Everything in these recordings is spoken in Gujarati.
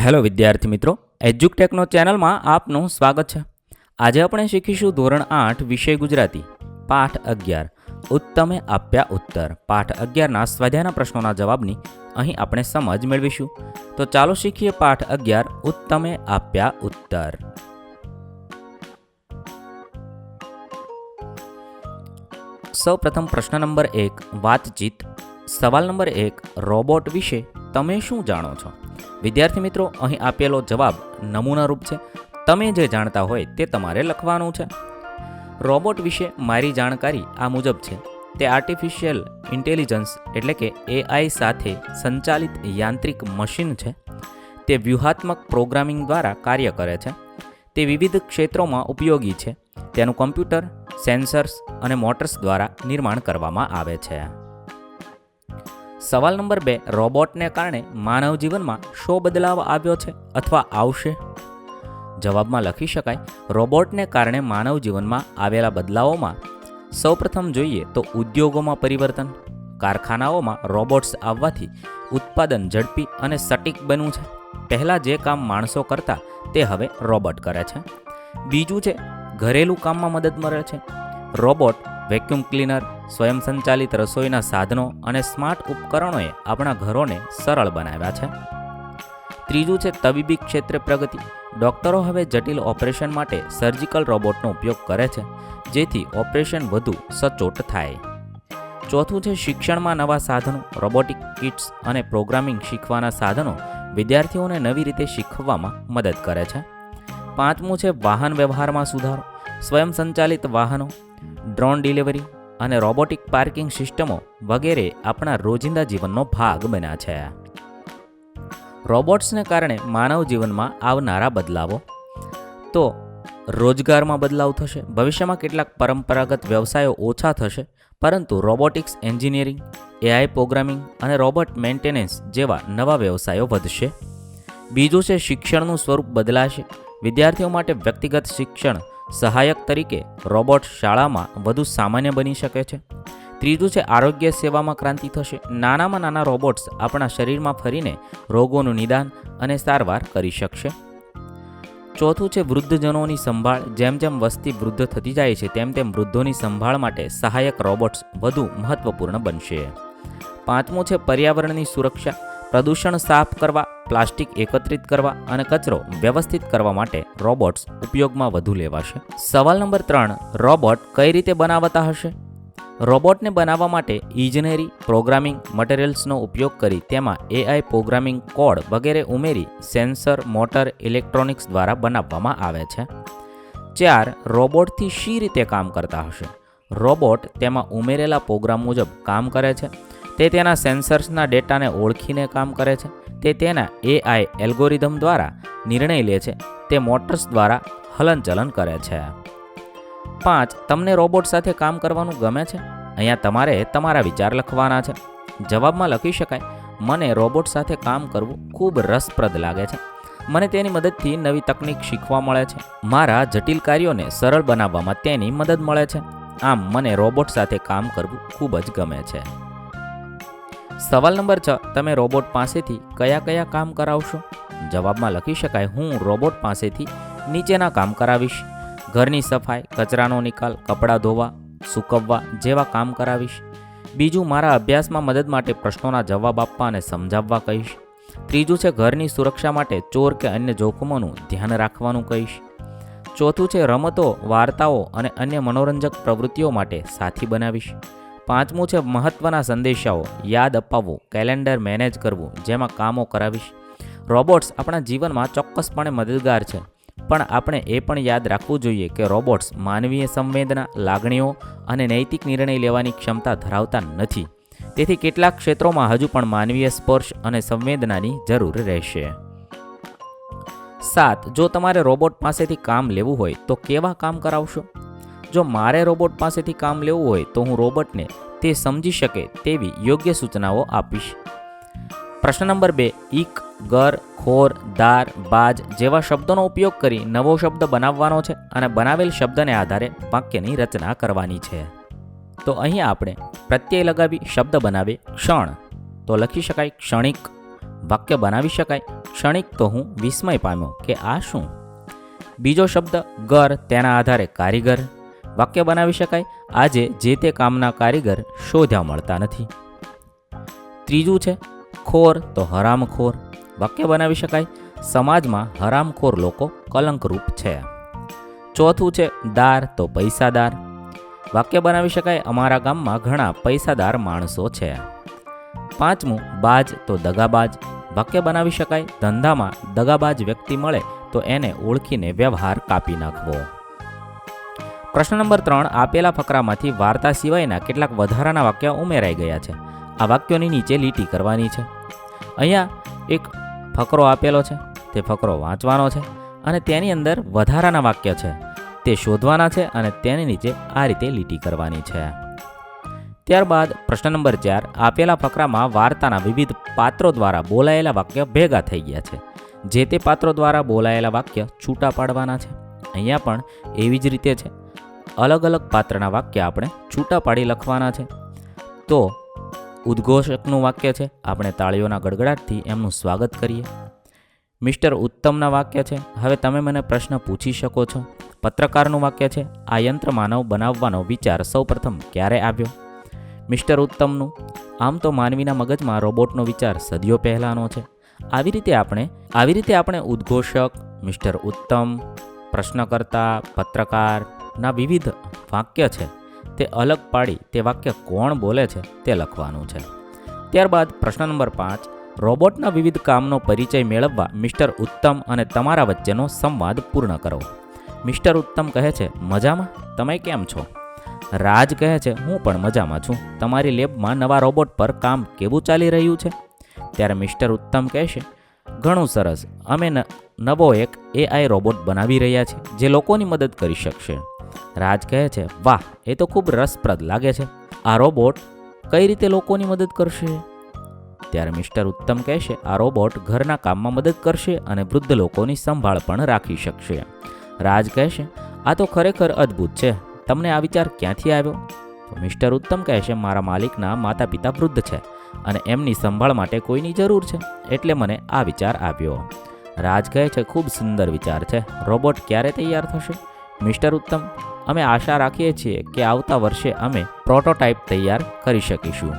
હેલો વિદ્યાર્થી મિત્રો, એજ્યુકટેકનો ચેનલમાં આપનું સ્વાગત છે. આજે આપણે શીખીશું ધોરણ આઠ, વિષય ગુજરાતી, પાઠ અગિયાર. ઉત્તમે આપ્યા ઉત્તર. પાઠ અગિયારના સ્વાધ્યાયના પ્રશ્નોના જવાબની અહીં આપણે સમજ મેળવીશું. તો ચાલો શીખીએ પાઠ અગિયાર, ઉત્તમે આપ્યા ઉત્તર. સૌ પ્રથમ પ્રશ્ન નંબર એક, વાતચીત. સવાલ નંબર એક, રોબોટ વિશે તમે શું જાણો છો? વિદ્યાર્થી મિત્રો, અહીં આપેલો જવાબ નમૂનારૂપ છે. તમે જે જાણતા હોય તે તમારે લખવાનું છે. રોબોટ વિશે મારી જાણકારી આ મુજબ છે. તે આર્ટિફિશિયલ ઇન્ટેલિજન્સ એટલે કે એઆઈ સાથે સંચાલિત યાંત્રિક મશીન છે. તે વ્યૂહાત્મક પ્રોગ્રામિંગ દ્વારા કાર્ય કરે છે. તે વિવિધ ક્ષેત્રોમાં ઉપયોગી છે. તેનું કમ્પ્યુટર, સેન્સર્સ અને મોટર્સ દ્વારા નિર્માણ કરવામાં આવે છે. સવાલ નંબર બે, રોબોટને કારણે માનવ જીવનમાં શો બદલાવ આવ્યો છે અથવા આવશે? જવાબમાં લખી શકાય, રોબોટને કારણે માનવ જીવનમાં આવેલા બદલાવોમાં સૌપ્રથમ જોઈએ તો ઉદ્યોગોમાં પરિવર્તન. કારખાનાઓમાં રોબોટ્સ આવવાથી ઉત્પાદન ઝડપી અને સટીક બન્યું છે. પહેલાં જે કામ માણસો કરતા તે હવે રોબોટ કરે છે. બીજું છે, ઘરેલું કામમાં મદદ મળે છે. રોબોટ વેક્યુમ ક્લીનર સ્વયં સંચાલિત રસોઈના સાધનો અને સ્માર્ટ ઉપકરણોએ આપણા ઘરોને સરળ બનાવ્યા છે. ત્રીજું છે તબીબી ક્ષેત્રે પ્રગતિ. ડોક્ટરો હવે જટિલ ઓપરેશન માટે સર્જિકલ રોબોટનો ઉપયોગ કરે છે, જેથી ઓપરેશન વધુ સચોટ થાય. ચોથું છે શિક્ષણમાં નવા સાધનો, રોબોટિક કિટ્સ અને પ્રોગ્રામિંગ શીખવાના સાધનો વિદ્યાર્થીઓને નવી રીતે શીખવામાં મદદ કરે છે. પાંચમું છે વાહન વ્યવહારમાં સુધારો. સ્વયં સંચાલિત વાહનો, ડ્રોન ડિલિવરી અને રોબોટિક પાર્કિંગ સિસ્ટમો વગેરે આપણા રોજિંદા જીવનનો ભાગ બન્યા છે. રોબોટ્સને કારણે માનવ જીવનમાં આવનારા બદલાવો. તો રોજગારમાં બદલાવ થશે, ભવિષ્યમાં કેટલાક પરંપરાગત વ્યવસાયો ઓછા થશે, પરંતુ રોબોટિક્સ એન્જિનિયરિંગ, એઆઈ પ્રોગ્રામિંગ અને રોબોટ મેન્ટેનન્સ જેવા નવા વ્યવસાયો વધશે. બીજું છે શિક્ષણનું સ્વરૂપ બદલાશે. વિદ્યાર્થીઓ માટે વ્યક્તિગત શિક્ષણ સહાયક તરીકે રોબોટ શાળામાં વધુ સામાન્ય બની શકે છે. ત્રીજું છે, આરોગ્ય સેવામાં ક્રાંતિ થશે. નાનામાં નાના રોબોટ્સ આપણા શરીરમાં ફરીને રોગોનું નિદાન અને સારવાર કરી શકશે. ચોથું છે, વૃદ્ધજનોની સંભાળ. જેમ જેમ વસ્તી વૃદ્ધ થતી જાય છે, તેમ તેમ વૃદ્ધોની સંભાળ માટે સહાયક રોબોટ્સ વધુ મહત્વપૂર્ણ બનશે. પાંચમું છે, પર્યાવરણની સુરક્ષા. પ્રદૂષણ સાફ કરવા, પ્લાસ્ટિક એકત્રિત કરવા અને કચરો વ્યવસ્થિત કરવા માટે રોબોટ્સ ઉપયોગમાં વધુ લેવાશે. સવાલ નંબર ત્રણ, રોબોટ કઈ રીતે બનાવતા હશે? રોબોટને બનાવવા માટે ઇજનેરી, પ્રોગ્રામિંગ મટીરિયલ્સનો ઉપયોગ કરી તેમાં એઆઈ પ્રોગ્રામિંગ કોડ વગેરે ઉમેરી સેન્સર, મોટર, ઇલેક્ટ્રોનિક્સ દ્વારા બનાવવામાં આવે છે. ચાર, રોબોટથી શી રીતે કામ કરતા હશે? રોબોટ તેમાં ઉમેરેલા પ્રોગ્રામ મુજબ કામ કરે છે. તે તેના સેન્સર્સના ડેટાને ઓળખીને કામ કરે છે. તે તેના એઆઈ એલ્ગોરિધમ દ્વારા નિર્ણય લે છે. તે મોટર્સ દ્વારા હલનચલન કરે છે. પાંચ, તમને રોબોટ સાથે કામ કરવાનું ગમે છે? અહીંયા તમારે તમારા વિચાર લખવાના છે. જવાબમાં લખી શકાય, મને રોબોટ સાથે કામ કરવું ખૂબ રસપ્રદ લાગે છે. મને તેની મદદથી નવી તકનીક શીખવા મળે છે. મારા જટિલ કાર્યોને સરળ બનાવવામાં તેની મદદ મળે છે. આમ, મને રોબોટ સાથે કામ કરવું ખૂબ જ ગમે છે. સવાલ નંબર છ, તમે રોબોટ પાસેથી કયા કયા કામ કરાવશો? જવાબમાં લખી શકાય, હું રોબોટ પાસેથી નીચેના કામ કરાવીશ. ઘરની સફાઈ, કચરાનો નિકાલ, કપડાં ધોવા, સૂકવવા જેવા કામ કરાવીશ. બીજું, મારા અભ્યાસમાં મદદ માટે પ્રશ્નોના જવાબ આપવા અને સમજાવવા કહીશ. ત્રીજું છે, ઘરની સુરક્ષા માટે ચોર કે અન્ય જોખમોનું ધ્યાન રાખવાનું કહીશ. ચોથું છે, રમતો, વાર્તાઓ અને અન્ય મનોરંજક પ્રવૃત્તિઓ માટે સાથી બનાવીશ. પાંચમું છે મહત્ત્વના સંદેશાઓ. યાદ અપાવવું, કેલેન્ડર મેનેજ કરવું, જેમાં કામો કરાવીશ. રોબોટ્સ આપણા જીવનમાં ચોક્કસપણે મદદગાર છે. પણ આપણે એ પણ યાદ રાખવું જોઈએ કે રોબોટ્સ માનવીય સંવેદના, લાગણીઓ અને નૈતિક નિર્ણય લેવાની ક્ષમતા ધરાવતા નથી. તેથી કેટલાક ક્ષેત્રોમાં હજુ પણ માનવીય સ્પર્શ અને સંવેદનાની જરૂર રહેશે. સાત, જો તમારે રોબોટ પાસેથી કામ લેવું હોય તો કેવા કામ કરાવશો? જો મારે રોબોટ પાસેથી કામ લેવું હોય તો હું રોબોટને તે સમજી શકે તેવી યોગ્ય સૂચનાઓ આપીશ. પ્રશ્ન નંબર બે, ઈક, ગર, ખોર, દાર, બાજ જેવા શબ્દોનો ઉપયોગ કરી નવો શબ્દ બનાવવાનો છે અને બનાવેલ શબ્દને આધારે વાક્યની રચના કરવાની છે. તો અહીં આપણે પ્રત્યય લગાવી શબ્દ બનાવીએ ક્ષણ. તો લખી શકાય ક્ષણિક. વાક્ય બનાવી શકાય ક્ષણિક તો હું વિસ્મય પામ્યો કે આ શું? બીજો શબ્દ, ગર તેના આધારે કારીગર. વાક્ય બનાવી શકાય. આજે જે તે કામના કારીગર શોધ્યા મળતા નથી. ત્રીજું છે, ખોર તો હરામખોર. વાક્ય બનાવી શકાય. સમાજમાં હરામખોર લોકો કલંકરૂપ છે. ચોથું છે, દાર તો પૈસાદાર. વાક્ય બનાવી શકાય. અમારા ગામમાં ઘણા પૈસાદાર માણસો છે. પાંચમું, બાજ તો દગાબાજ. વાક્ય બનાવી શકાય. ધંધામાં દગાબાજ વ્યક્તિ મળે તો એને ઓળખીને વ્યવહાર કાપી નાખવો. પ્રશ્ન નંબર ત્રણ, આપેલા ફકરામાંથી વાર્તા સિવાયના કેટલાક વધારાના વાક્ય ઉમેરાઈ ગયા છે. આ વાક્યોની નીચે લીટી કરવાની છે. અહીંયા એક ફકરો આપેલો છે, તે ફકરો વાંચવાનો છે અને તેની અંદર વધારાના વાક્ય છે. તે શોધવાના છે અને તેની નીચે આ રીતે લીટી કરવાની છે. ત્યારબાદ પ્રશ્ન નંબર ચાર, આપેલા ફકરામાં વાર્તાના વિવિધ પાત્રો દ્વારા બોલાયેલા વાક્ય ભેગા થઈ ગયા છે. જે તે પાત્રો દ્વારા બોલાયેલા વાક્ય છૂટા પાડવાના છે. અહીંયા પણ એવી જ રીતે છે. અલગ અલગ પાત્રના વાક્ય આપણે છૂટા પાડી લખવાના છે. તો ઉદ્ઘોષકનું વાક્ય છે, આપણે તાળીઓના ગડગડાટથી એમનું સ્વાગત કરીએ. મિસ્ટર ઉત્તમના વાક્ય છે, હવે તમે મને પ્રશ્ન પૂછી શકો છો. પત્રકારનું વાક્ય છે, આ યંત્ર માનવ બનાવવાનો વિચાર સૌપ્રથમ ક્યારે આવ્યો? મિસ્ટર ઉત્તમનું, આમ તો માનવીના મગજમાં રોબોટનો વિચાર સદીઓ પહેલાંનો છે. આવી રીતે આપણે, આવી રીતે આપણે ઉદ્ઘોષક, મિસ્ટર ઉત્તમ, પ્રશ્નકર્તા પત્રકારના વિવિધ વાક્ય છે. તે અલગ પાડી તે વાક્ય કોણ બોલે છે તે લખવાનું છે. ત્યારબાદ પ્રશ્ન નંબર પાંચ, રોબોટના વિવિધ કામનો પરિચય મેળવવા મિસ્ટર ઉત્તમ અને તમારા વચ્ચેનો સંવાદ પૂર્ણ કરો. મિસ્ટર ઉત્તમ કહે છે, મજામાં? તમે કેમ છો? રાજ કહે છે, હું પણ મજામાં છું. તમારી લેબમાં નવા રોબોટ પર કામ કેવું ચાલી રહ્યું છે? ત્યારે મિસ્ટર ઉત્તમ કહેશે ઘણું સરસ. અમે ન- નવો એક એઆઈ રોબોટ બનાવી રહ્યા છીએ, જે લોકોની મદદ કરી શકશે. રાજ કહે છે, વાહ, એ તો ખૂબ રસપ્રદ લાગે છે. આ રોબોટ કઈ રીતે લોકોની મદદ કરશે? ત્યારે મિસ્ટર ઉત્તમ કહેશે, આ રોબોટ ઘરના કામમાં મદદ કરશે અને વૃદ્ધ લોકોની સંભાળ પણ રાખી શકશે. રાજ કહેશે, આ તો ખરેખર અદ્ભુત છે. તમને આ વિચાર ક્યાંથી આવ્યો? તો મિસ્ટર ઉત્તમ કહેશે, મારા માલિકના માતા પિતા વૃદ્ધ છે અને એમની સંભાળ માટે કોઈની જરૂર છે, એટલે મને આ વિચાર આવ્યો. રાજ કહે છે, ખૂબ સુંદર વિચાર છે. રોબોટ ક્યારે તૈયાર થશે? મિસ્ટર ઉત્તમ, અમે આશા રાખીએ છીએ કે આવતા વર્ષે અમે પ્રોટોટાઇપ તૈયાર કરી શકીશું.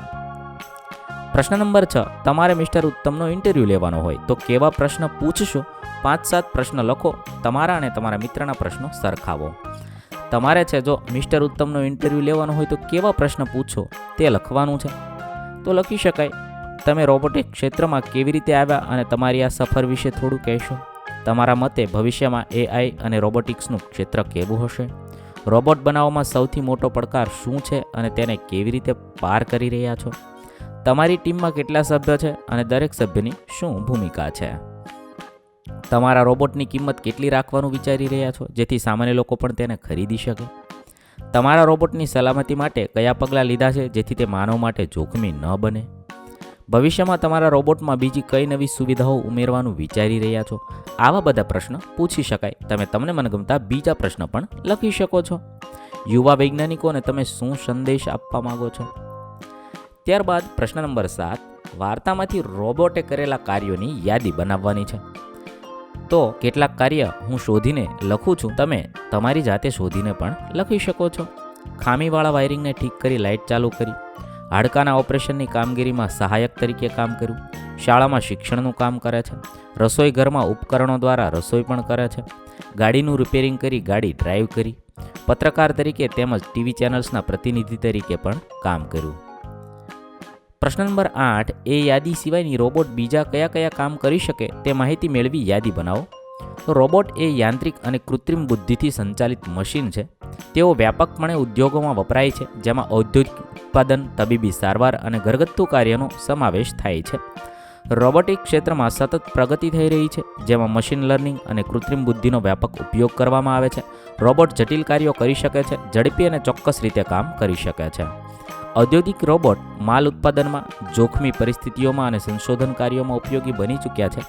પ્રશ્ન નંબર છ, તમારે મિસ્ટર ઉત્તમનો ઇન્ટરવ્યૂ લેવાનો હોય તો કેવા પ્રશ્ન પૂછશો? પાંચ સાત પ્રશ્ન લખો, તમારા અને તમારા મિત્રના પ્રશ્નો સરખાવો. તમારે છે જો મિસ્ટર ઉત્તમનો ઇન્ટરવ્યૂ લેવાનો હોય તો કેવા પ્રશ્ન પૂછો તે લખવાનું છે. તો લખી શકાય, તમે રોબોટિક ક્ષેત્રમાં કેવી રીતે આવ્યા અને તમારી આ સફર વિશે થોડું કહેશો? તમારા મતે ભવિષ્યમાં એઆઈ અને રોબોટિક્સનું ક્ષેત્ર કેવું હશે? રોબોટ બનાવવામાં સૌથી મોટો પડકાર શું છે અને તેને કેવી રીતે પાર કરી રહ્યા છો? તમારી ટીમમાં કેટલા સભ્ય છે અને દરેક સભ્યની શું ભૂમિકા છે? તમારા રોબોટની કિંમત કેટલી રાખવાનું વિચારી રહ્યા છો, જેથી સામાન્ય લોકો પણ તેને ખરીદી શકે? તમારા રોબોટની સલામતી માટે કયા પગલાં લીધા છે, જેથી તે માનવ માટે જોખમી ન બને? ભવિષ્યમાં તમારા રોબોટમાં બીજી કઈ નવી સુવિધાઓ ઉમેરવાનું વિચારી રહ્યા છો? આવા બધા પ્રશ્ન પૂછી શકાય. તમે તમને મનગમતા બીજા પ્રશ્ન પણ લખી શકો છો. યુવા વૈજ્ઞાનિકોને તમે શું સંદેશ આપવા માંગો છો? ત્યારબાદ પ્રશ્ન નંબર સાત. વાર્તામાંથી રોબોટે કરેલા કાર્યોની યાદી બનાવવાની છે. તો કેટલાક કાર્ય હું શોધીને લખું છું. તમે તમારી જાતે શોધીને પણ લખી શકો છો. ખામીવાળા વાયરિંગને ઠીક કરી લાઇટ ચાલુ કરી. હાડકાના ઓપરેશનની કામગીરીમાં સહાયક તરીકે કામ કર્યું. શાળામાં શિક્ષણનું કામ કરે છે. રસોઈ ઘરમાં ઉપકરણો દ્વારા રસોઈ પણ કરે છે. ગાડીનું રિપેરિંગ કરી ગાડી ડ્રાઈવ કરી. પત્રકાર તરીકે તેમજ ટીવી ચેનલ્સના પ્રતિનિધિ તરીકે પણ કામ કર્યું. પ્રશ્ન નંબર આઠ, એ યાદી સિવાયની રોબોટ બીજા કયા કયા કામ કરી શકે તે માહિતી મેળવી યાદી બનાવો. રોબોટ એ યાંત્રિક અને કૃત્રિમ બુદ્ધિથી સંચાલિત મશીન છે. તેઓ વ્યાપકપણે ઉદ્યોગોમાં વપરાય છે, જેમાં ઔદ્યોગિક ઉત્પાદન, તબીબી સારવાર અને ઘરગથ્થુ કાર્યનો સમાવેશ થાય છે. રોબોટિક ક્ષેત્રમાં સતત પ્રગતિ થઈ રહી છે, જેમાં મશીન લર્નિંગ અને કૃત્રિમ બુદ્ધિનો વ્યાપક ઉપયોગ કરવામાં આવે છે. રોબોટ જટિલ કાર્યો કરી શકે છે, ઝડપી અને ચોક્કસ રીતે કામ કરી શકે છે. ઔદ્યોગિક રોબોટ માલ ઉત્પાદનમાં જોખમી પરિસ્થિતિઓમાં અને સંશોધન કાર્યોમાં ઉપયોગી બની ચૂક્યા છે.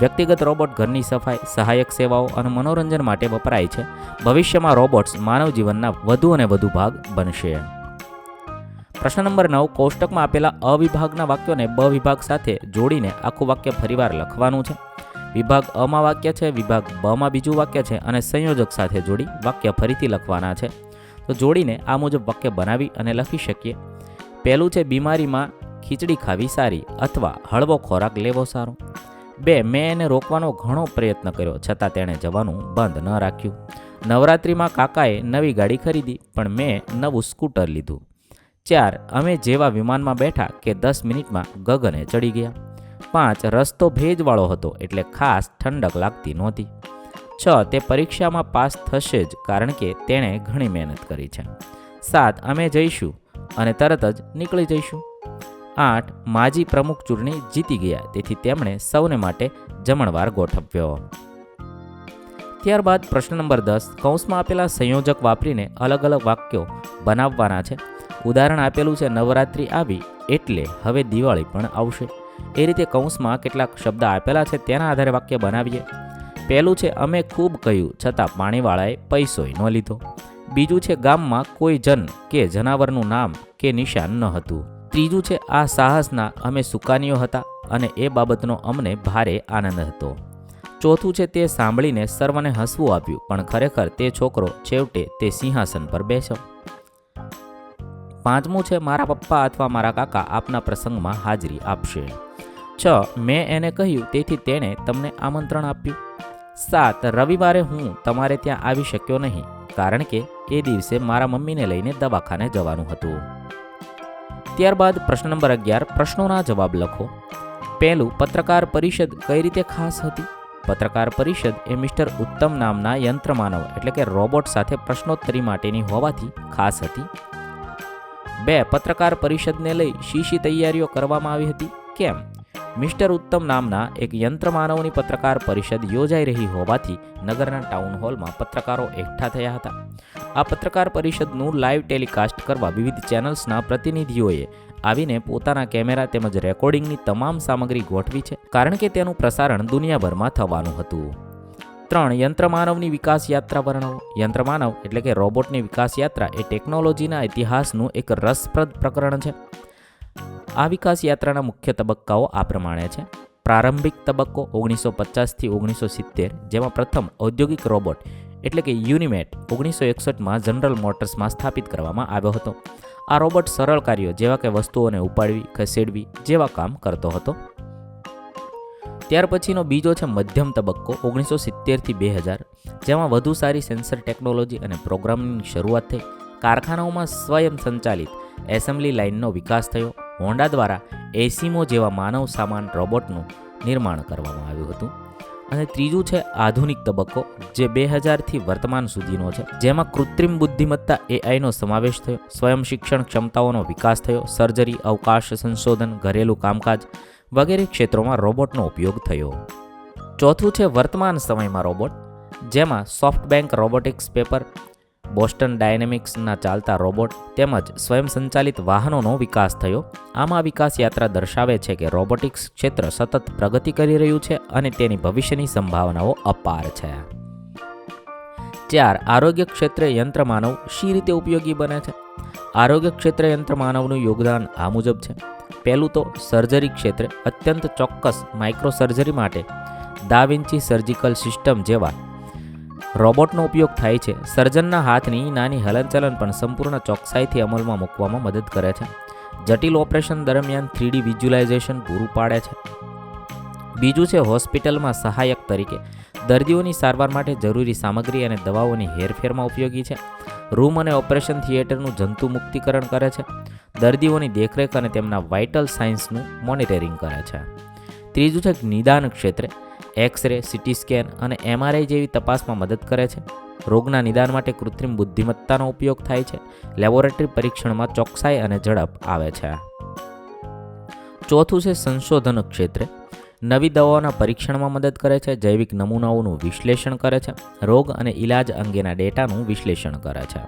વ્યક્તિગત રોબોટ ઘરની સફાઈ, સહાયક સેવાઓ અને મનોરંજન માટે વપરાય છે. ભવિષ્યમાં રોબોટ્સ માનવ જીવનના વધુ અને વધુ ભાગ બનશે. પ્રશ્ન નંબર નવ, કોષ્ટકમાં આપેલા અવિભાગના વાક્યોને બ વિભાગ સાથે જોડીને આખું વાક્ય ફરીવાર લખવાનું છે. વિભાગ અમાં વાક્ય છે, વિભાગ બમાં બીજું વાક્ય છે અને સંયોજક સાથે જોડી વાક્ય ફરીથી લખવાના છે. તો જોડીને આ મુજબ વાક્ય બનાવી અને લખી શકીએ. પહેલું છે, બીમારીમાં ખીચડી ખાવી સારી અથવા હળવો ખોરાક લેવો સારો. બે, મેં એને રોકવાનો ઘણો પ્રયત્ન કર્યો, છતાં તેણે જવાનું બંધ ન રાખ્યું. નવરાત્રિમાં કાકાએ નવી ગાડી ખરીદી, પણ મેં નવું સ્કૂટર લીધું. ચાર, અમે જેવા વિમાનમાં બેઠા કે દસ મિનિટમાં ગગને ચડી ગયા. પાંચ, રસ્તો ભેજવાળો હતો, એટલે ખાસ ઠંડક લાગતી નહોતી. છ, તે પરીક્ષામાં પાસ થશે જ કારણ કે તેણે ઘણી મહેનત કરી છે. સાત, અમે જઈશું અને તરત જ નીકળી જઈશું. આઠ, માજી પ્રમુખ ચૂંટણી જીતી ગયા, તેથી તેમણે સૌને માટે જમણવાર ગોઠવ્યો. ત્યારબાદ પ્રશ્ન નંબર દસ, કૌંસમાં આપેલા સંયોજક વાપરીને અલગ અલગ વાક્યો બનાવવાના છે. ઉદાહરણ આપેલું છે, નવરાત્રિ આવી એટલે હવે દિવાળી પણ આવશે. એ રીતે કૌંસમાં કેટલાક શબ્દ આપેલા છે, તેના આધારે વાક્ય બનાવીએ. પહેલું છે, અમે ખૂબ કહ્યું, છતાં પાણીવાળાએ પૈસોય ન લીધો. બીજું છે, ગામમાં કોઈ જન કે જનાવરનું નામ કે નિશાન ન હતું. ત્રીજું છે, આ સાહસના અમે સુકાનીઓ હતા અને એ બાબતનો અમને ભારે આનંદ હતો. ચોથું છે, તે સાંભળીને સર્વને હસવું આપ્યું પણ ખરેખર તે છોકરો છેવટે તે સિંહાસન પર બેસ્યો. પાંચમું છે, મારા પપ્પા અથવા મારા કાકા આપના પ્રસંગમાં હાજરી આપશે. છ, મેં એને કહ્યું, તેથી તેણે તમને આમંત્રણ આપ્યું. સાત રવિવારે હું તમારે ત્યાં આવી શક્યો નહીં, કારણ કે એ દિવસે મારા મમ્મીને લઈને દવાખાને જવાનું હતું. ત્યારબાદ પ્રશ્ન નંબર અગિયાર, પ્રશ્નોના જવાબ લખો. પહેલું, પત્રકાર પરિષદ કઈ રીતે ખાસ હતી? પત્રકાર પરિષદ એ મિસ્ટર ઉત્તમ નામના યંત્રમાનવ, એટલે કે રોબોટ સાથે પ્રશ્નોત્તરી માટેની હોવાથી ખાસ હતી. બે, પત્રકાર પરિષદને લઈ શી શી તૈયારીઓ કરવામાં આવી હતી? કેમ? મિસ્ટર ઉત્તમ નામના એક યંત્રમાનવની પત્રકાર પરિષદ યોજાઈ રહી હોવાથી નગરના ટાઉન હોલમાં પત્રકારો એકઠા થયા હતા. આ પત્રકાર પરિષદનું લાઈવ ટેલિકાસ્ટ કરવા વિવિધ ચેનલ્સના પ્રતિનિધિઓએ આવીને પોતાના કેમેરા તેમજ રેકોર્ડિંગની તમામ સામગ્રી ગોઠવી છે, કારણ કે તેનું પ્રસારણ દુનિયાભરમાં થવાનું હતું. ત્રણ, યંત્રમાનવની વિકાસ યાત્રા વર્ણવો. યંત્રમાનવ એટલે કે રોબોટની વિકાસ યાત્રા એ ટેકનોલોજીના ઇતિહાસનું એક રસપ્રદ પ્રકરણ છે. આ વિકાસ યાત્રાના મુખ્ય તબક્કાઓ આ પ્રમાણે છે. પ્રારંભિક તબક્કો ઓગણીસો પચાસથી ઓગણીસો સિત્તેર, જેમાં પ્રથમ ઔદ્યોગિક રોબોટ એટલે કે યુનિમેટ ઓગણીસો એકસઠમાં જનરલ મોટર્સમાં સ્થાપિત કરવામાં આવ્યો હતો. આ રોબોટ સરળ કાર્યો જેવા કે વસ્તુઓને ઉપાડવી, ખસેડવી જેવા કામ કરતો હતો. ત્યાર પછીનો બીજો છે મધ્યમ તબક્કો ઓગણીસો સિત્તેરથી બે હજાર, જેમાં વધુ સારી સેન્સર ટેકનોલોજી અને પ્રોગ્રામિંગની શરૂઆત થઈ. કારખાનાઓમાં સ્વયં સંચાલિત એસેમ્બલી લાઇનનો વિકાસ થયો. હોન્ડા દ્વારા એસીમો જેવા માનવ સામાન રોબોટનું નિર્માણ કરવામાં આવ્યું હતું. અને ત્રીજું છે આધુનિક તબક્કો, જે બે હજારથી વર્તમાન સુધીનો છે, જેમાં કૃત્રિમ બુદ્ધિમત્તા એઆઈનો સમાવેશ થયો, સ્વયં શિક્ષણ ક્ષમતાઓનો વિકાસ થયો, સર્જરી, અવકાશ સંશોધન, ઘરેલું કામકાજ વગેરે ક્ષેત્રોમાં રોબોટનો ઉપયોગ થયો. ચોથું છે વર્તમાન સમયમાં રોબોટ, જેમાં સોફ્ટબેન્ક રોબોટિક્સ પેપર બોસ્ટન ડાયનેમિક્સના ચાલતા રોબોટ તેમજ સ્વયં સંચાલિત વાહનોનો વિકાસ થયો. આમાં વિકાસ યાત્રા દર્શાવે છે કે રોબોટિક્સ ક્ષેત્ર સતત પ્રગતિ કરી રહ્યું છે અને તેની ભવિષ્યની સંભાવનાઓ અપાર છે. ચાર, આરોગ્ય ક્ષેત્રે યંત્રમાનવ શી રીતે ઉપયોગી બને છે? આરોગ્ય ક્ષેત્રે યંત્રમાનવનું યોગદાન આ મુજબ છે. પહેલું તો સર્જરી ક્ષેત્રે અત્યંત ચોક્કસ માઇક્રો સર્જરી માટે દાવિન્ચી સર્જિકલ સિસ્ટમ જેવા રોબોટનો ઉપયોગ થાય છે. સર્જનના હાથની નાની હલનચલન પણ સંપૂર્ણ ચોકસાઈથી અમલમાં મૂકવામાં મદદ કરે છે. જટિલ ઓપરેશન દરમિયાન થ્રીડી વિઝ્યુલાઇઝેશન પૂરું પાડે છે. બીજું છે હોસ્પિટલમાં સહાયક તરીકે. દર્દીઓની સારવાર માટે જરૂરી સામગ્રી અને દવાઓની હેરફેરમાં ઉપયોગી છે. રૂમ અને ઓપરેશન થિયેટરનું જંતુ મુક્તિકરણ કરે છે. દર્દીઓની દેખરેખ અને તેમના વાઇટલ સાયન્સનું મોનિટરિંગ કરે છે. ત્રીજું છે નિદાન ક્ષેત્રે. એક્સરે, સીટી સ્કેન અને એમઆરઆઈ જેવી તપાસમાં મદદ કરે છે. રોગના નિદાન માટે કૃત્રિમ બુદ્ધિમત્તાનો ઉપયોગ થાય છે. લેબોરેટરી પરીક્ષણમાં ચોકસાઈ અને ઝડપ આવે છે. ચોથું છે સંશોધન ક્ષેત્રે. નવી દવાઓના પરીક્ષણમાં મદદ કરે છે, જૈવિક નમૂનાઓનું વિશ્લેષણ કરે છે, રોગ અને ઇલાજ અંગેના ડેટાનું વિશ્લેષણ કરે છે.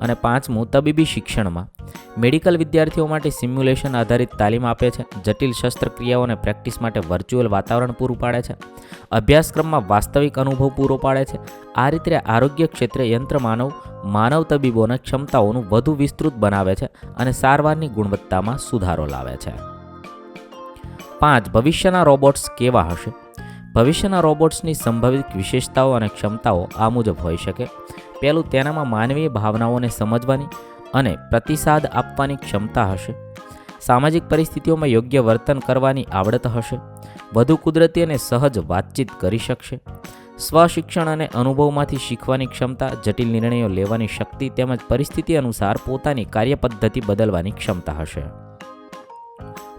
અને પાંચમું તબીબી શિક્ષણમાં. મેડિકલ વિદ્યાર્થીઓ માટે સિમ્યુલેશન આધારિત તાલીમ આપે છે, જટિલ શસ્ત્રક્રિયાઓને પ્રેક્ટિસ માટે વર્ચ્યુઅલ વાતાવરણ પૂરું પાડે છે, અભ્યાસક્રમમાં વાસ્તવિક અનુભવ પૂરો પાડે છે. આ રીતે આરોગ્ય ક્ષેત્રે યંત્ર માનવ માનવ તબીબોની ક્ષમતાઓનું વધુ વિસ્તૃત બનાવે છે અને સારવારની ગુણવત્તામાં સુધારો લાવે છે. પાંચ, ભવિષ્યના રોબોટ્સ કેવા હશે? ભવિષ્યના રોબોટ્સની સંભવિત વિશેષતાઓ અને ક્ષમતાઓ આ મુજબ હોઈ શકે. પહેલું તેનામાં માનવીય ભાવનાઓને સમજવાની અને પ્રતિસાદ આપવાની ક્ષમતા હશે. સામાજિક પરિસ્થિતિઓમાં યોગ્ય વર્તન કરવાની આવડત હશે. વધુ કુદરતી અને સહજ વાતચીત કરી શકશે. સ્વશિક્ષણ અને અનુભવમાંથી શીખવાની ક્ષમતા, જટિલ નિર્ણયો લેવાની શક્તિ તેમજ પરિસ્થિતિ અનુસાર પોતાની કાર્યપદ્ધતિ બદલવાની ક્ષમતા હશે.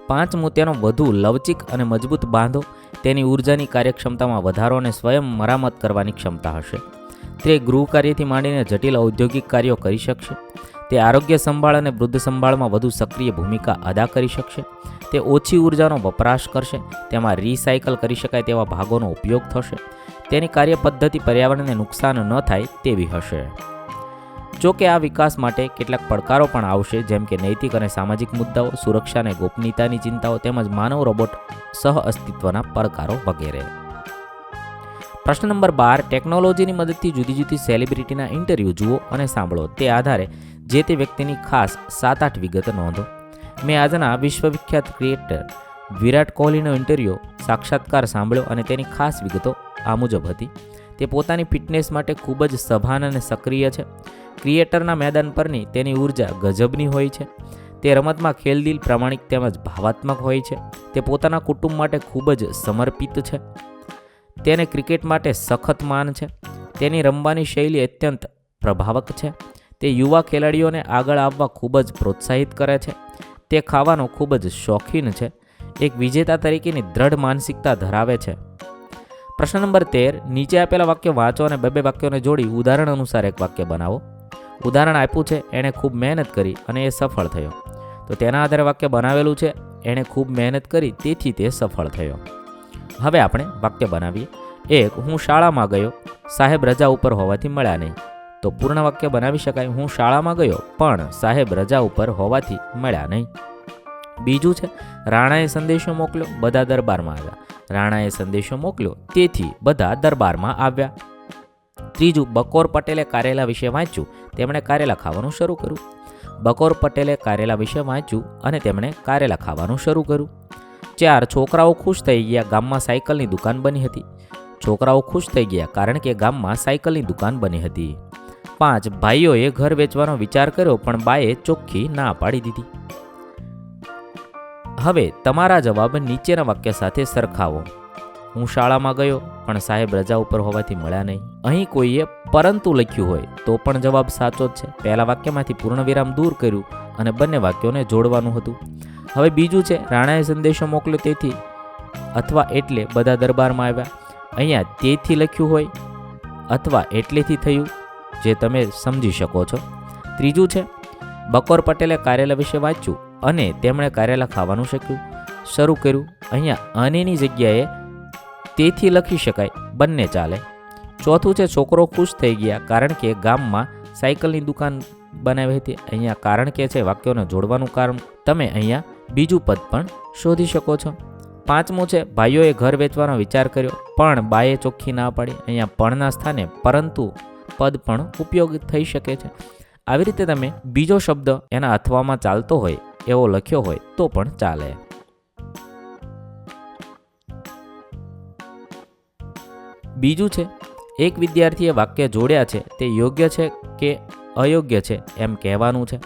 પાંચ મોતિયાનો વધુ લવચિક અને મજબૂત બાંધો તેની ઉર્જાની કાર્યક્ષમતામાં વધારો અને સ્વયં મરામત કરવાની ક્ષમતા હશે. તે ગૃહ કાર્યથી માંડીને જટિલ ઔદ્યોગિક કાર્યો કરી શકશે. તે આરોગ્ય સંભાળ અને વૃદ્ધ સંભાળમાં વધુ સક્રિય ભૂમિકા અદા કરી શકશે. તે ઓછી ઉર્જાનો વપરાશ કરશે. તેમાં રિસાયકલ કરી શકાય તેવા ભાગોનો ઉપયોગ થશે. તેની કાર્યપદ્ધતિ પર્યાવરણને નુકસાન ન થાય તેવી હશે. જો કે આ વિકાસ માટે કેટલાક પડકારો પણ આવશે, જેમ કે નૈતિક અને સામાજિક મુદ્દાઓ, સુરક્ષા અને ગોપનીયતાની ચિંતાઓ તેમજ માનવ રોબોટ સહ અસ્તિત્વના પડકારો વગેરે. પ્રશ્ન નંબર બાર, ટેકનોલોજીની મદદથી જુદી જુદી સેલિબ્રિટીના ઇન્ટરવ્યૂ જુઓ અને સાંભળો. તે આધારે જે તે વ્યક્તિની ખાસ સાત આઠ વિગત નોંધો. મેં આજના વિશ્વવિખ્યાત ક્રિએટર વિરાટ કોહલીનો ઇન્ટરવ્યૂ સાક્ષાત્કાર સાંભળ્યો અને તેની ખાસ વિગતો આ મુજબ હતી. તે પોતાની ફિટનેસ માટે ખૂબ જ સભાન અને સક્રિય છે. ક્રિએટરના મેદાન પરની તેની ઊર્જા ગજબની હોય છે. તે રમતમાં ખેલદિલ પ્રામાણિક તેમજ ભાવાત્મક હોય છે. તે પોતાના કુટુંબ માટે ખૂબ જ સમર્પિત છે. તેને ક્રિકેટ માટે સખત માન છે. તેની રમવાની શૈલી અત્યંત પ્રભાવક છે. તે યુવા ખેલાડીઓને આગળ આવવા ખૂબ જ પ્રોત્સાહિત કરે છે. તે ખાવાનો ખૂબ જ શોખીન છે. એક વિજેતા તરીકેની દ્રઢ માનસિકતા ધરાવે છે. પ્રશ્ન નંબર તેર, નીચે આપેલા વાક્ય વાંચો અને બે બે વાક્યોને જોડી ઉદાહરણ અનુસાર એક વાક્ય બનાવો. ઉદાહરણ આપ્યું છે, એણે ખૂબ મહેનત કરી અને એ સફળ થયો. તો તેના આધારે વાક્ય બનાવેલું છે, એણે ખૂબ મહેનત કરી, તેથી તે સફળ થયો. હવે આપણે વાક્ય બનાવીએ. એક, હું શાળામાં ગયો. સાહેબ રજા ઉપર હોવાથી મળ્યા નહીં. તો પૂર્ણ વાક્ય બનાવી શકાય, હું શાળામાં ગયો, પણ સાહેબ રજા ઉપર હોવાથી મળ્યા નહીં. બીજું છે, રાણાએ સંદેશો મોકલ્યો, બધા દરબારમાં આવ્યા. રાણાએ સંદેશો મોકલ્યો, તેથી બધા દરબારમાં આવ્યા. ત્રીજું, બકોર પટેલે કારેલા વિશે વાંચ્યું, તેમણે કારેલા ખાવાનું શરૂ કર્યું. બકોર પટેલે કારેલા વિશે વાંચ્યું અને તેમણે કારેલા ખાવાનું શરૂ કર્યું. ચાર છોકરાઓ ખુશ થઈ ગયા ગામમાં સાયકલની દુકાન બની હતી. છોકરાઓ ખુશ થઈ ગયા કારણ કે ગામમાં સાયકલની દુકાન બની હતી. પાંચ ભાઈઓએ ઘર વેચવાનો વિચાર કર્યો પણ બાએ ચોખ્ખી ના પાડી દીધી. હવે તમારા જવાબ નીચેના વાક્ય સાથે સરખાવો. હું શાળામાં ગયો પણ સાહેબ રજા ઉપર હોવાથી મળ્યા નહીં. અહીં કોઈએ પરંતુ લખ્યું હોય તો પણ જવાબ સાચો જ છે. પહેલા વાક્યમાંથી પૂર્ણ વિરામ દૂર કર્યું. અને બંને વાક્યોને જોડવાનું હતું. હવે બીજું છે, રાણાએ સંદેશો મોકલ્યો તેથી અથવા એટલે બધા દરબારમાં આવ્યા. અહીંયા તેથી લખ્યું હોય અથવા એટલેથી થયું જે તમે સમજી શકો છો. ત્રીજું છે, બકોર પટેલે કાર્યાલય વિશે વાંચ્યું અને તેમણે કાર્યાલય ખાવાનું શક્યું. શરૂ કર્યું, અહીંયા અનેની જગ્યાએ તેથી લખી શકાય, બંને ચાલે. ચોથું છે, છોકરો ખુશ થઈ ગયા કારણ કે ગામમાં સાયકલની દુકાન બનાવી હતી. અહીંયા કારણ કે છે, વાક્યોને જોડવાનું કારણ. તમે અહીંયા બીજું પદ પણ શોધી શકો છો. પાંચમું છે, ભાઈઓએ ઘર વેચવાનો વિચાર કર્યો, પણ બાએ ચોખ્ખી ના પાડી. અહીંયા પણના સ્થાને પરંતુ પદ પણ ઉપયોગ થઈ શકે છે. આવી રીતે તમે બીજો શબ્દ એના અથવામાં ચાલતો હોય, એવો લખ્યો હોય, તો પણ ચાલે. બીજું છે, એક વિદ્યાર્થીએ વાક્ય જોડ્યા છે, તે યોગ્ય છે કે અયોગ્ય છે એમ કહેવાનું છે.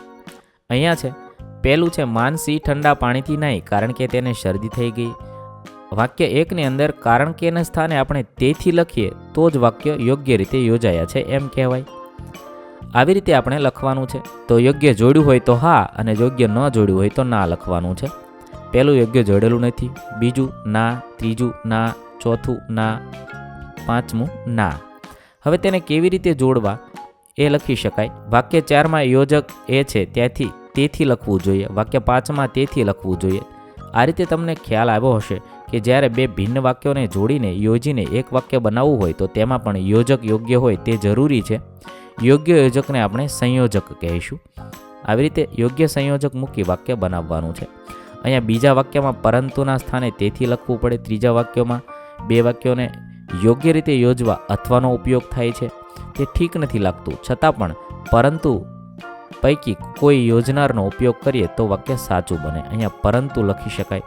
અહીંયા છે, પહેલું છે, માનસી ઠંડા પાણીથી નહીં, કારણ કે તેને શરદી થઈ ગઈ. વાક્ય એકની અંદર, કારણ કેના સ્થાને આપણે તેથી લખીએ, તો જ વાક્ય યોગ્ય રીતે યોજાયા છે એમ કહેવાય. આવી રીતે આપણે લખવાનું છે, તો યોગ્ય જોડ્યું હોય તો હા, અને યોગ્ય ન જોડ્યું હોય તો ના લખવાનું છે. પહેલું યોગ્ય જોડેલું નથી, બીજું ના, ત્રીજું ના, ચોથું ના, પાંચમું ના. હવે તેને કેવી રીતે જોડવા? એ લખી શકાય. વાક્ય ચારમાં યોજક એ છે ત્યાંથી તેથી લખવું જોઈએ. વાક્ય પાંચમાં, તેથી લખવું જોઈએ. આ રીતે તમને ખ્યાલ આવ્યો હશે કે જ્યારે બે ભિન્ન વાક્યોને જોડીને યોજીને એક વાક્ય બનાવવું હોય તો તેમાં પણ યોજક યોગ્ય હોય તે જરૂરી છે. યોગ્ય યોજકને આપણે સંયોજક કહીશું. આવી રીતે યોગ્ય સંયોજક મૂકી વાક્ય બનાવવાનું છે. અહીંયા બીજા વાક્યમાં પરંતુના સ્થાને તેથી લખવું પડે. ત્રીજા વાક્યોમાં બે વાક્યોને યોગ્ય રીતે યોજવા અથવાનો ઉપયોગ થાય છે. તે ઠીક નથી લાગતું. છતાં પણ, પરંતુ પૈકી કોઈ યોજનારનો ઉપયોગ કરીએ તો વાક્ય સાચું બને. અહીંયા પરંતુ લખી શકાય.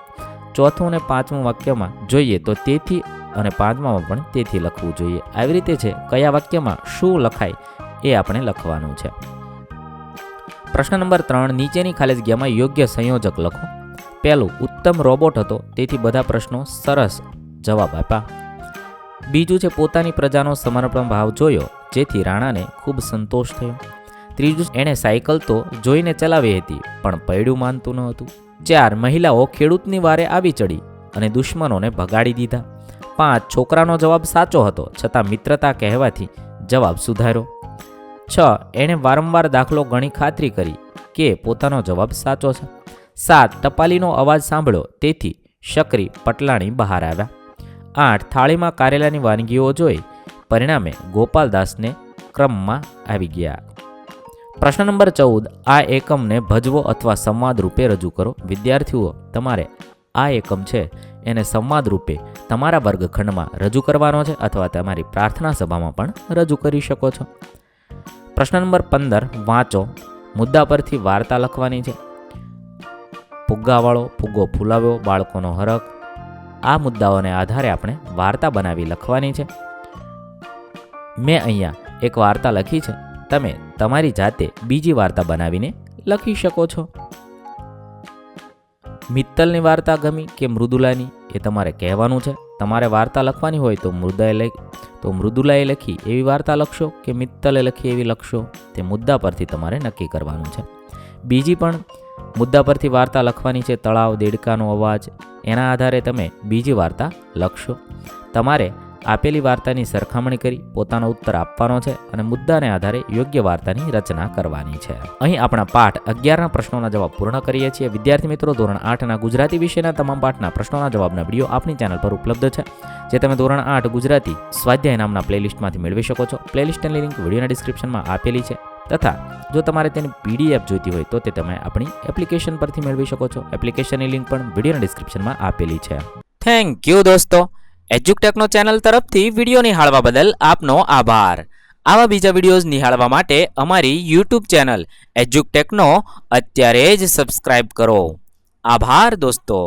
ચોથું અને પાંચમું વાક્યમાં જોઈએ તો તેથી અને પાંચમામાં પણ તેથી લખવું જોઈએ. આવી રીતે છે, કયા વાક્યમાં શું લખાય એ આપણે લખવાનું છે. પ્રશ્ન નંબર ત્રણ, નીચેની ખાલી જગ્યામાં યોગ્ય સંયોજક લખો. પહેલું, ઉત્તમ રોબોટ હતો. તેથી બધા પ્રશ્નો સરસ જવાબ આપ્યા. બીજું છે, પોતાની પ્રજાનો સમર્પણ ભાવ જોયો, જેથી રાણાને ખૂબ સંતોષ થયો. ત્રીજું એણે સાયકલ તો જોઈને ચલાવી હતી, પણ પૈડું માનતું ન હતું. ચાર, મહિલાઓ ખેડૂતની વારે આવી ચડી અને દુશ્મનોને ભગાડી દીધા. પાંચ, છોકરાનો જવાબ સાચો હતો, છતાં મિત્રતા કહેવાથી જવાબ સુધાર્યો. છ, એણે વારંવાર દાખલો ગણી ખાતરી કરી કે પોતાનો જવાબ સાચો છે. સાત, ટપાલીનો અવાજ સાંભળ્યો, તેથી શકરી પટલાણી બહાર આવ્યા. આઠ થાળીમાં કારેલાની વાનગીઓ જોઈ પરિણામે ગોપાલદાસને ક્રમમાં આવી ગયા. પ્રશ્ન નંબર ચૌદ, આ એકમને ભજવો અથવા સંવાદ રૂપે રજૂ કરો. વિદ્યાર્થીઓ, તમારે આ એકમ છે, એને સંવાદ રૂપે તમારા વર્ગખંડમાં રજૂ કરવાનો છે અથવા તમારી પ્રાર્થના સભામાં પણ રજૂ કરી શકો છો. પ્રશ્ન નંબર પંદર, વાંચો. મુદ્દા પરથી વાર્તા લખવાની છે. ફુગ્ગાવાળો, ફુગ્ગો ફૂલાવ્યો, બાળકોનો હરખ. આ મુદ્દાઓને આધારે આપણે વાર્તા બનાવી લખવાની છે. મેં અહીંયા એક વાર્તા લખી છે. તમે તમારી જાતે બીજી વાર્તા બનાવીને લખી શકો છો. મિત્તલની વાર્તા ગમી કે મૃદુલાની? એ તમારે કહેવાનું છે. તમારે વાર્તા લખવાની હોય તો મૃદાએ લખ તો મૃદુલાએ લખી એવી વાર્તા લખશો કે મિત્તલે લખી એવી લખશો? તે મુદ્દા પરથી તમારે નક્કી કરવાનું છે. બીજી પણ મુદ્દા પરથી વાર્તા લખવાની છે તળાવ, દેડકાનો અવાજ. એના આધારે તમે બીજી વાર્તા લખશો. તમારે આપેલી વાર્તાની સરખામણી કરી, પોતાનો ઉત્તર આપવાનો છે અને મુદ્દાને આધારે યોગ્ય વાર્તાની રચના કરવાની છે. અહીં આપણા પાઠ અગિયારના પ્રશ્નોના જવાબ પૂર્ણ કરીએ છીએ. વિદ્યાર્થી મિત્રો, ધોરણ આઠના ગુજરાતી વિષયના તમામ પાઠના પ્રશ્નોના જવાબના વીડિયો આપણી ચેનલ પર ઉપલબ્ધ છે, જે તમે ધોરણ આઠ ગુજરાતી સ્વાધ્યાય નામના પ્લેલિસ્ટમાંથી મેળવી શકો છો. પ્લેલિસ્ટની લિંક વિડીયોના ડિસ્ક્રિપ્શનમાં આપેલી છે. તથા જો તમારે તેની પીડીએફ જોઈતી હોય તો તે તમે આપણી એપ્લિકેશન પરથી મેળવી શકો છો. એપ્લિકેશનની લિંક પણ વિડીયોના ડિસ્ક્રિપ્શનમાં આપેલી છે. થેન્ક યુ દોસ્તો. એજ્યુકટેકનો ચેનલ તરફથી વીડિયો નિહાળવા બદલ આપનો આભાર. આવા બીજા વિડીયોઝ નિહાળવા માટે અમારી યુટ્યુબ ચેનલ એજ્યુકટેકનો અત્યારે જ સબસ્ક્રાઇબ કરો. આભાર દોસ્તો.